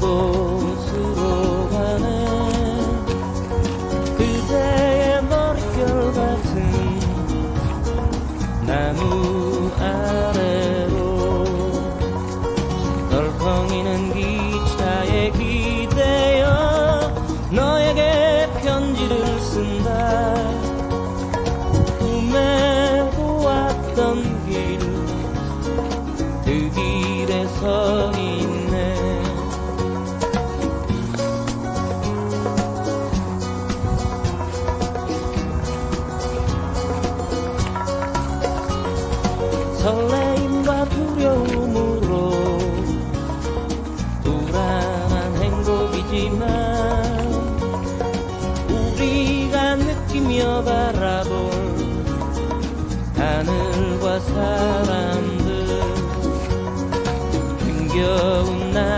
그곳으로 가는 그대의 머릿결 같은 나무 아래로 덜컹이는 기차에 기대어 너에게 편지를 쓴다. 없지만 우리가 느끼며 바라볼 하늘과 사람들 힘겨운 날